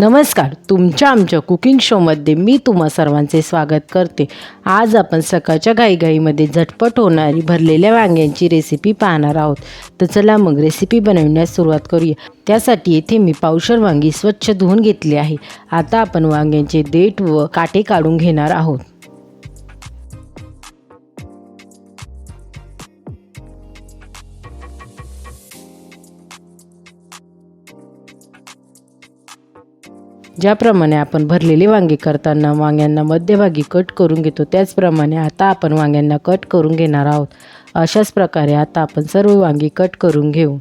नमस्कार तुमच्या आमच्या कुकिंग शोमध्ये मी तुम्हा सर्वांचे स्वागत करते. आज आपण सकाळच्या घाईघाईमध्ये झटपट होणारी भरलेल्या वांग्यांची रेसिपी पाहणार आहोत. तर चला मग रेसिपी बनवण्यास सुरुवात करूया. त्यासाठी येथे मी पावशर वांगी स्वच्छ धुवून घेतली आहे. आता आपण वांग्यांचे देठ व काटे काढून घेणार आहोत. ज्याप्रमाणे आपण भरलेली वांगी करताना वांग्यांना मध्यभागी कट करून घेतो त्याचप्रमाणे आता आपण वांग्यांना कट करून घेणार आहोत. अशाच प्रकारे आता आपण सर्व वांगी कट करून घेऊ.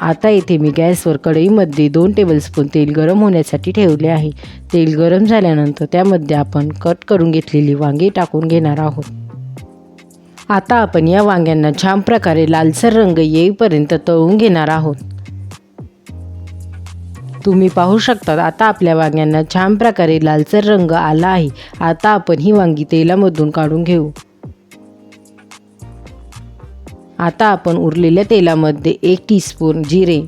आता इथे मी गॅसवर कढईमध्ये दोन टेबलस्पून तेल गरम होण्यासाठी ठेवले आहे. तेल गरम झाल्यानंतर त्यामध्ये आपण कट करून घेतलेली वांगी टाकून घेणार आहोत. आता आपण या वांग्यांना छान प्रकारे लालसर रंग येईपर्यंत तळून घेणार आहोत. तुम्ही पाहू शकता आता आपल्या वांग्यांना छान प्रकारे लालसर रंग आला आहे. आता आपण ही वांगी तेलामधून काढून घेऊ. आता आपण उरलेल्या तेलामध्ये एक टीस्पून जिरे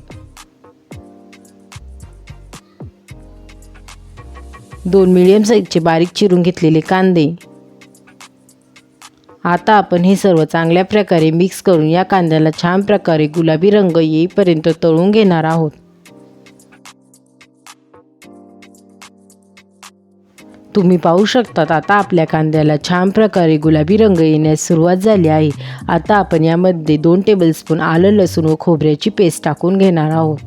दोन मिडियम साईजचे बारीक चिरून घेतलेले कांदे. आता आपण हे सर्व चांगल्या प्रकारे मिक्स करून या कांद्याला छान प्रकारे गुलाबी रंग येईपर्यंत तळून घेणार आहोत. तुम्ही पाहू शकतात आता आपल्या कांद्याला छान प्रकारे गुलाबी रंग येण्यास सुरुवात झाली आहे. आता आपण यामध्ये दोन टेबलस्पून आलं लसूण व खोबऱ्याची पेस्ट टाकून घेणार आहोत.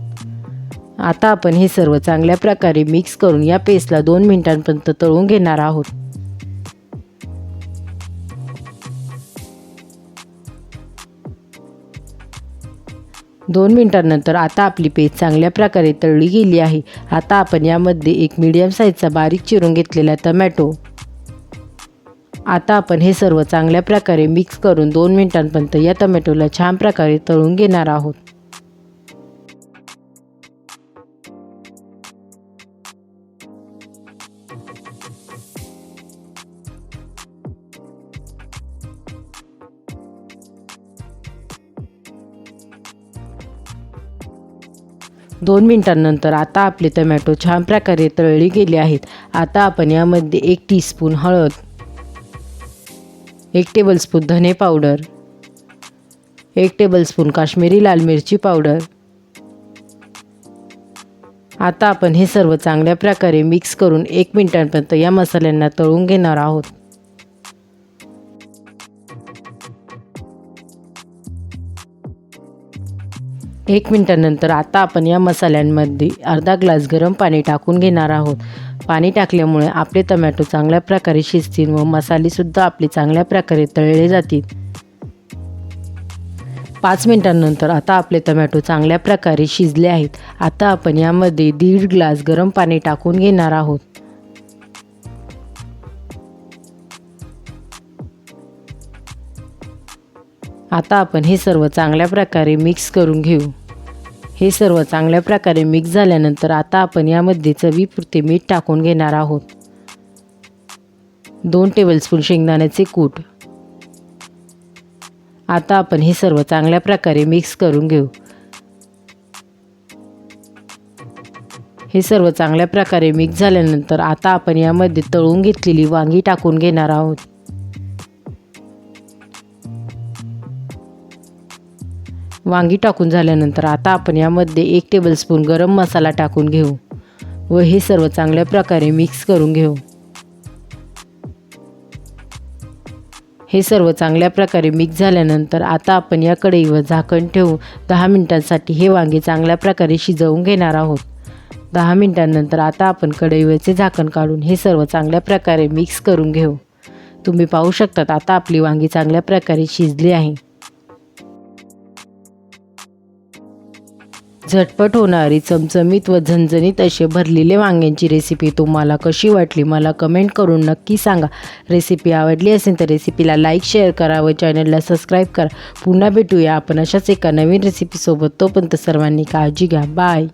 आता आपण हे सर्व चांगल्या प्रकारे मिक्स करून या पेस्टला दोन मिनिटांपर्यंत तळून घेणार आहोत. दोन मिनिटांनंतर आता आपली पेज चांगल्या प्रकारे तळली गेली आहे. आता आपण यामध्ये एक मीडियम साईजचा बारीक चिरून घेतलेला टमॅटो आता आपण हे सर्व चांगल्या प्रकारे मिक्स करून दोन मिनिटांपर्यंत या टमॅटोला छान प्रकारे तळून घेणार आहोत. दोन मिनिटांनंतर आता आपले टमॅटो छान प्रकारे तळली गेले आहेत. आता आपण यामध्ये एक टीस्पून हळद एक टेबलस्पून धने पावडर एक टेबलस्पून काश्मीरी लाल मिरची पावडर आता आपण हे सर्व चांगल्या प्रकारे मिक्स करून एक मिनिटांपर्यंत या मसाल्यांना तळून घेणार आहोत. एक मिनटानंतर आता आपण या मसाल्यांमध्ये अर्धा ग्लास गरम पाणी टाकून घेणार आहोत. पाणी टाकल्यामुळे आपले टमॅटो चांगल्या प्रकारे शिजतील व मसालेसुद्धा आपले चांगल्या प्रकारे तळले जातील. पाच मिनटांनंतर आता आपले टमॅटो चांगल्या प्रकारे शिजले आहेत. आता आपण यामध्ये दीड ग्लास गरम पाणी टाकून घेणार आहोत. आता आपण हे सर्व चांगल्या प्रकारे मिक्स करून घेऊ. हे सर्व चांगल्या प्रकारे मिक्स झाल्यानंतर आता आपण यामध्ये चवीपुरते मीठ टाकून घेणार आहोत. दोन टेबलस्पून शेंगदाण्याचे कूट. आता आपण हे सर्व चांगल्या प्रकारे मिक्स करून घेऊ. हे सर्व चांगल्या प्रकारे मिक्स झाल्यानंतर आता आपण यामध्ये तळून घेतलेली वांगी टाकून घेणार आहोत. वांगी टाकून झाल्यानंतर आता आपण यामध्ये एक टेबलस्पून गरम मसाला टाकून घेऊ व हे सर्व चांगल्या प्रकारे मिक्स करून घेऊ. हे सर्व चांगल्या प्रकारे मिक्स झाल्यानंतर आता आपण या कढईवर झाकण ठेवू दहा मिनिटांसाठी हे वांगे चांगल्या प्रकारे शिजवून घेणार आहोत. दहा मिनिटांनंतर आता आपण कढईवरचे झाकण काढून हे सर्व चांगल्या प्रकारे मिक्स करून घेऊ. तुम्ही पाहू शकतात आता आपली वांगी चांगल्या प्रकारे शिजली आहे. झटपट होणारी चमचमीत व झणझणीत असे भरलेले वांग्यांची रेसिपी तुम्हाला कशी वाटली मला कमेंट करून नक्की सांगा. रेसिपी आवडली असेल तर रेसिपीला लाईक शेअर करा व चॅनलला सबस्क्राईब करा. पुन्हा भेटूया आपण अशाच एका नवीन रेसिपीसोबत तोपर्यंत सर्वांनी काळजी घ्या. बाय